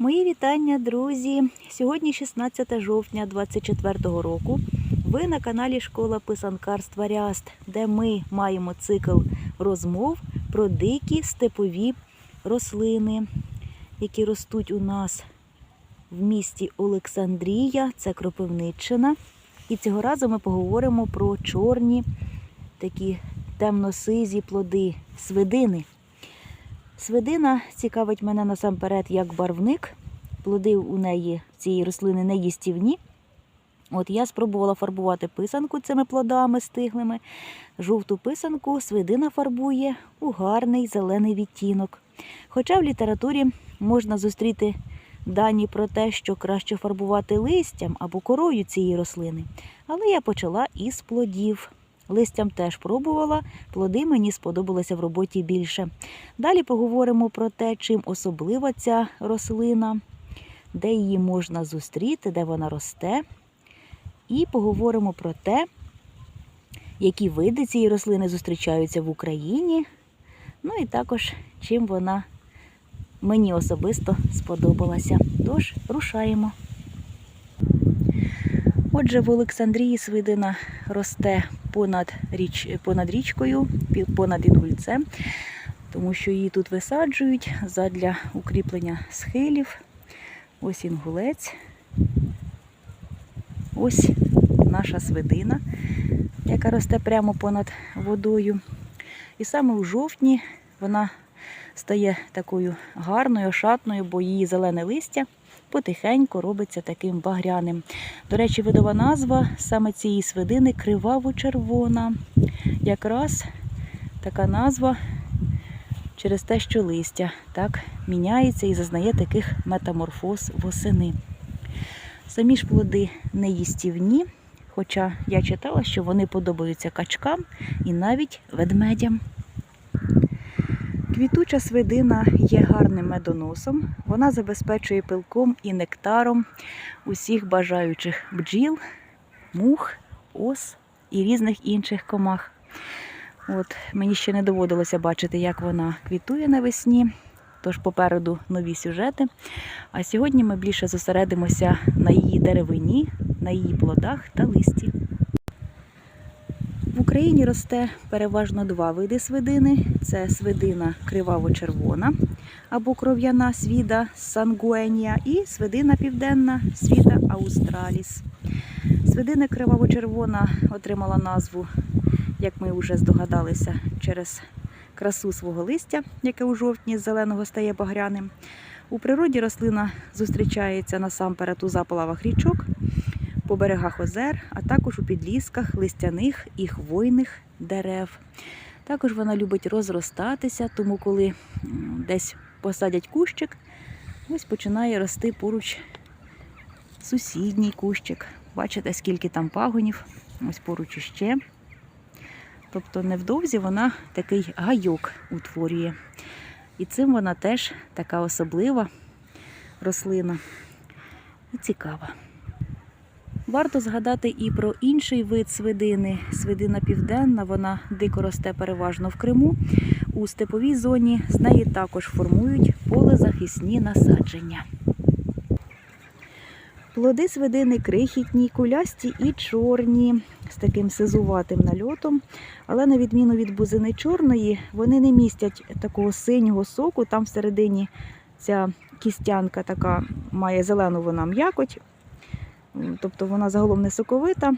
Мої вітання, друзі! Сьогодні 16 жовтня 2024 року. Ви на каналі Школа писанкарства Ряст, де ми маємо цикл розмов про дикі степові рослини, які ростуть у нас в місті Олександрія, це Кропивниччина. І цього разу ми поговоримо про чорні такі темно-сизі плоди свидини. Свидина цікавить мене насамперед як барвник. Плоди у неї цієї рослини не їстівні. От я спробувала фарбувати писанку цими плодами стиглими. Жовту писанку свидина фарбує у гарний зелений відтінок. Хоча в літературі можна зустріти дані про те, що краще фарбувати листям або корою цієї рослини. Але я почала із плодів. Листям теж пробувала, плоди мені сподобалися в роботі більше. Далі поговоримо про те, чим особлива ця рослина, де її можна зустріти, де вона росте. І поговоримо про те, які види цієї рослини зустрічаються в Україні. Ну і також чим вона мені особисто сподобалася. Тож, рушаємо. Отже, в Олександрії свидина росте понад, річ, понад річкою, понад інгульцем, тому що її тут висаджують задля укріплення схилів. Ось інгулець. Ось наша свидина, яка росте прямо понад водою. І саме у жовтні вона стає такою гарною, ошатною, бо її зелене листя потихеньку робиться таким багряним. До речі, видова назва саме цієї свидини криваво-червона. Якраз така назва через те, що листя так міняється і зазнає таких метаморфоз восени. Самі ж плоди не їстівні, хоча я читала, що вони подобаються качкам і навіть ведмедям. Квітуча свидина є гарним медоносом. Вона забезпечує пилком і нектаром усіх бажаючих бджіл, мух, ос і різних інших комах. От, мені ще не доводилося бачити, як вона квітує навесні, тож попереду нові сюжети. А сьогодні ми більше зосередимося на її деревині, на її плодах та листі. В Україні росте переважно два види свидини: це свидина криваво-червона або кров'яна свіда сангуенія і свидина південна свіда аустраліс. Свидина криваво-червона отримала назву, як ми вже здогадалися, через красу свого листя, яке у жовтні з зеленого стає багряним. У природі рослина зустрічається насамперед у заплавах річок, по берегах озер, а також у підлісках листяних і хвойних дерев. Також вона любить розростатися, тому коли десь посадять кущик, ось починає рости поруч сусідній кущик. Бачите, скільки там пагонів, ось поруч іще. Тобто невдовзі вона такий гайок утворює. І цим вона теж така особлива рослина і цікава. Варто згадати і про інший вид свидини. Свидина південна, вона дико росте переважно в Криму. У степовій зоні з неї також формують полезахисні насадження. Плоди свидини крихітні, кулясті і чорні, з таким сизуватим нальотом. Але на відміну від бузини чорної, вони не містять такого синього соку. Там всередині ця кістянка така має зелену вона м'якоть, тобто вона загалом не соковита.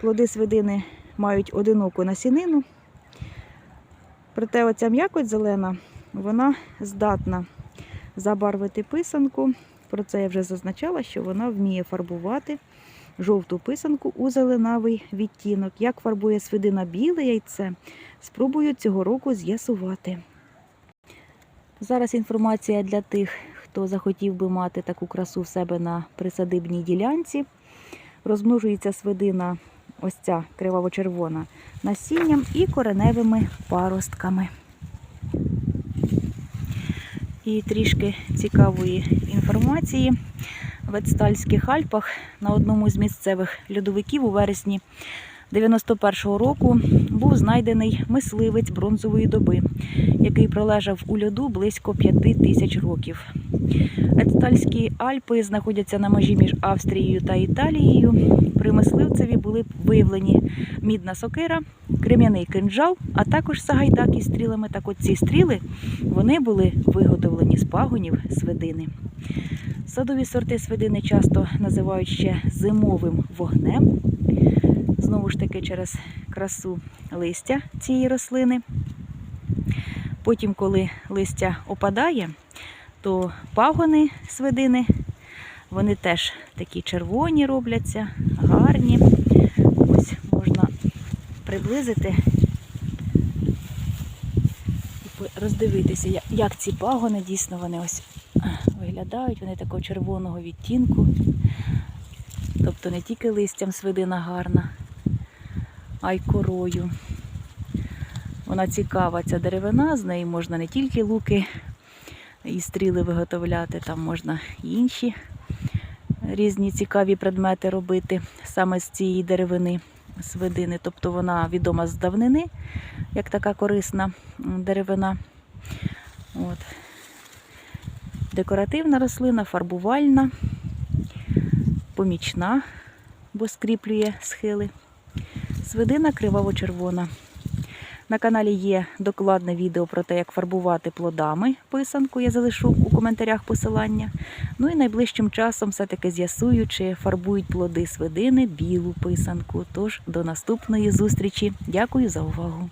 Плоди свидини мають одиноку насінину. Проте оця м'якоть зелена, вона здатна забарвити писанку. Про це я вже зазначала, що вона вміє фарбувати жовту писанку у зеленавий відтінок. Як фарбує свидина біле яйце, спробую цього року з'ясувати. Зараз інформація для тих, хто захотів би мати таку красу в себе на присадибній ділянці. Розмножується свидина, ось ця криваво-червона, насінням і кореневими паростками. І трішки цікавої інформації. В Ецтальських Альпах на одному з місцевих льодовиків у вересні 91-го року був знайдений мисливець бронзової доби, який пролежав у льоду близько 5 тисяч років. Ецтальські Альпи знаходяться на межі між Австрією та Італією. При мисливцеві були виявлені мідна сокира, крем'яний кинджал, а також сагайдак із стрілами. Так от ці стріли вони були виготовлені з пагонів свидини. Садові сорти свидини часто називають ще зимовим вогнем. Знову ж таки, через красу листя цієї рослини. Потім, коли листя опадає, то пагони свидини, вони теж такі червоні робляться, гарні. Ось можна приблизити і роздивитися, як ці пагони дійсно вони ось виглядають, вони такого червоного відтінку. Тобто не тільки листям свидина гарна, а й корою. Вона цікава, ця деревина, з неї можна не тільки луки і стріли виготовляти, там можна і інші різні цікаві предмети робити саме з цієї деревини, свидини. Тобто вона відома з давнини, як така корисна деревина. От. Декоративна рослина, фарбувальна, помічна, бо скріплює схили. Свидина криваво-червона. На каналі є докладне відео про те, як фарбувати плодами писанку. Я залишу у коментарях посилання. Ну і найближчим часом все-таки з'ясую, чи фарбують плоди свидини білу писанку. Тож до наступної зустрічі. Дякую за увагу!